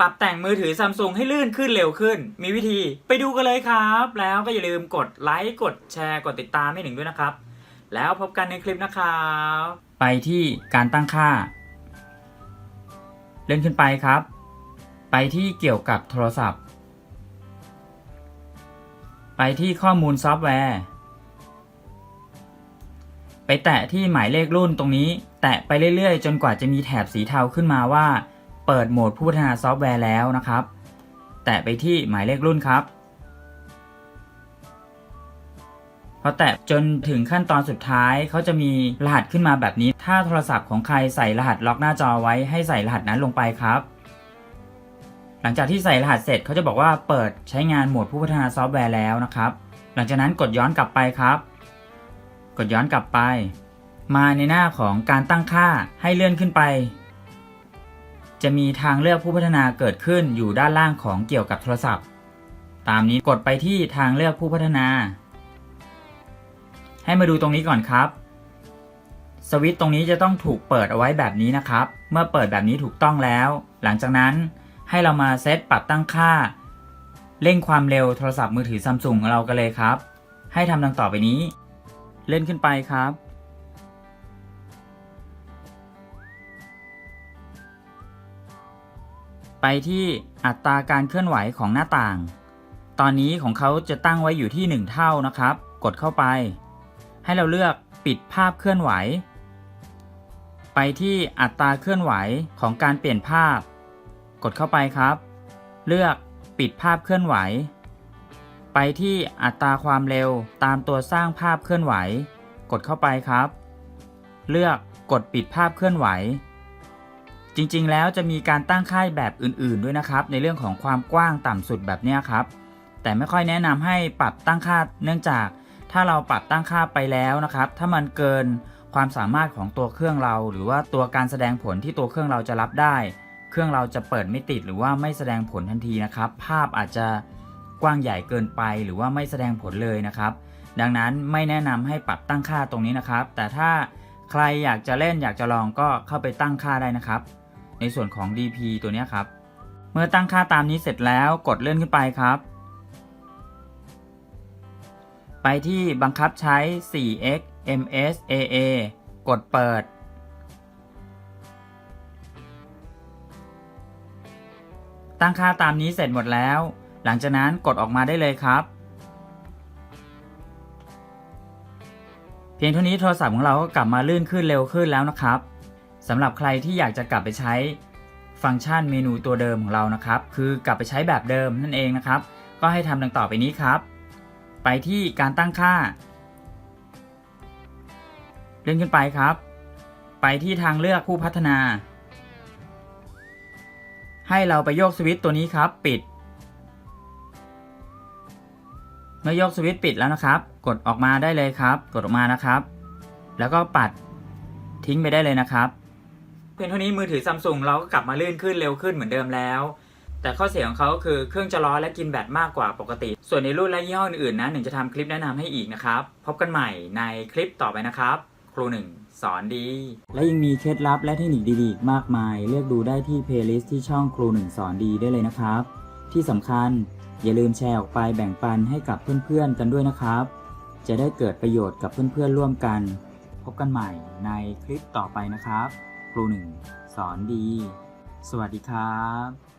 ปรับแต่งมือถือซัมซุงให้ลื่นขึ้นเร็วขึ้น มีวิธีไปดูกันเลยครับ แล้วก็อย่าลืมกดไลค์กดแชร์กดติดตามให้หนึ่งด้วยนะครับ แล้วพบกันในคลิปนะครับไปที่การตั้งค่า เลื่อนขึ้นไปครับ ไปที่เกี่ยวกับโทรศัพท์ ไปที่ข้อมูลซอฟต์แวร์ ไปแตะที่หมายเลขรุ่นตรงนี้ แตะไปเรื่อยๆ จนกว่าจะมีแถบสีเทาขึ้นมาว่า เปิดโหมดผู้พัฒนาซอฟต์แวร์แล้วนะครับ แตะไปที่หมายเลขรุ่นครับพอแตะจนถึงขั้นตอนสุดท้ายเขาจะมีรหัสขึ้นมาแบบนี้ ถ้าโทรศัพท์ของใครใส่รหัสล็อกหน้าจอไว้ให้ใส่รหัสนั้นลงไปครับ หลังจากที่ใส่รหัสเสร็จเขาจะบอกว่าเปิดใช้งานโหมดผู้พัฒนาซอฟต์แวร์แล้วนะครับ หลังจากนั้นกดย้อนกลับไปครับ กดย้อนกลับไป มาในหน้าของการตั้งค่าให้เลื่อนขึ้นไป จะมีทางเลือกผู้พัฒนาเกิดขึ้นอยู่ด้านล่างของเกี่ยวกับโทรศัพท์ ตามนี้กดไปที่ทางเลือกผู้พัฒนา ให้มาดูตรงนี้ก่อนครับ สวิตช์ตรงนี้จะต้องถูกเปิดเอาไว้แบบนี้นะครับ เมื่อเปิดแบบนี้ถูกต้องแล้ว หลังจากนั้นให้เรามาเซตปรับตั้งค่า เร่งความเร็วโทรศัพท์มือถือซัมซุงของเรากันเลยครับ ให้ทำดังต่อไปนี้ เล่นขึ้นไปครับ ไปที่อัตราการเคลื่อนไหวของหน้าต่าง ตอนนี้ของเขาจะตั้งไว้อยู่ที่ 1 เท่านะครับ กดเข้าไป ให้เราเลือกปิดภาพเคลื่อนไหว ไปที่อัตราเคลื่อนไหวของการเปลี่ยนภาพ กดเข้าไปครับ เลือกปิดภาพเคลื่อนไหว ไปที่อัตราความเร็วตามตัวสร้างภาพเคลื่อนไหว กดเข้าไปครับ เลือกกดปิดภาพเคลื่อนไหว จริงๆ แล้วจะมีการตั้งค่ายแบบอื่นๆ ด้วยนะครับ ในเรื่องของความกว้างต่ำสุดแบบนี้ครับ แต่ไม่ค่อยแนะนำให้ปรับตั้งค่าเนื่องจาก ถ้าเราปรับตั้งค่าไปแล้วนะครับ ถ้ามันเกินความสามารถของตัวเครื่องเรา หรือว่าตัวการแสดงผลที่ตัวเครื่องเราจะรับได้ เครื่องเราจะเปิดไม่ติดหรือว่าไม่แสดงผลทันทีนะครับ ภาพอาจจะกว้างใหญ่เกินไปหรือว่าไม่แสดงผลเลยนะครับ ดังนั้นไม่แนะนำให้ปรับตั้งค่าตรงนี้นะครับ แต่ถ้าใครอยากจะเล่นอยากจะลองก็เข้าไปตั้งค่าได้นะครับ ในส่วนของ DP ตัวนี้ครับ เมื่อตั้งค่าตามนี้เสร็จแล้วกดเลื่อนขึ้นไปครับ ไปที่บังคับใช้ 4x MSAA กดเปิด ตั้งค่าตามนี้เสร็จหมดแล้ว หลังจากนั้นกดออกมาได้เลยครับ เพียงเท่านี้โทรศัพท์ของเราก็กลับมาลื่นขึ้นเร็วขึ้นแล้วนะครับ สำหรับใครที่อยากจะกลับไปใช้ฟังก์ชันเมนูตัวเดิมของเรานะครับ คือกลับไปใช้แบบเดิมนั่นเองนะครับ ก็ให้ทำดังต่อไปนี้ครับ ไปที่การตั้งค่า เลื่อนขึ้นไปครับ ไปที่ทางเลือกผู้พัฒนา ให้เราไปโยกสวิตช์ตัวนี้ครับ ปิด เมื่อโยกสวิตช์ปิดแล้วนะครับ กดออกมาได้เลยครับ กดออกมานะครับ แล้วก็ปัดทิ้งไปได้เลยนะครับ พียงเท่านี้มือถือซัมซุงเราก็กลับมาลื่นขึ้นเร็วขึ้นเหมือนเดิมแล้ว แต่ข้อเสียของเขาคือเครื่องจะร้อนและกินแบตมากกว่าปกติ ส่วนในรุ่นและยี่ห้ออื่นๆนะหนึ่งจะทำคลิปแนะนำให้อีกนะครับ พบกันใหม่ในคลิปต่อไปนะครับ ครูหนึ่งสอนดี และยังมีเคล็ดลับและเทคนิคดีๆอีกมากมาย เลือกดูได้ที่เพลย์ลิสต์ที่ช่องครูหนึ่งสอนดีได้เลยนะครับ ที่สำคัญอย่าลืมแชร์ออกไปแบ่งปันให้กับเพื่อนๆกันด้วยนะครับ จะได้เกิดประโยชน์กับเพื่อนๆร่วมกัน พบกันใหม่ในคลิปต่อไปนะครับ ครูหนึ่งสอนดี สวัสดีครับ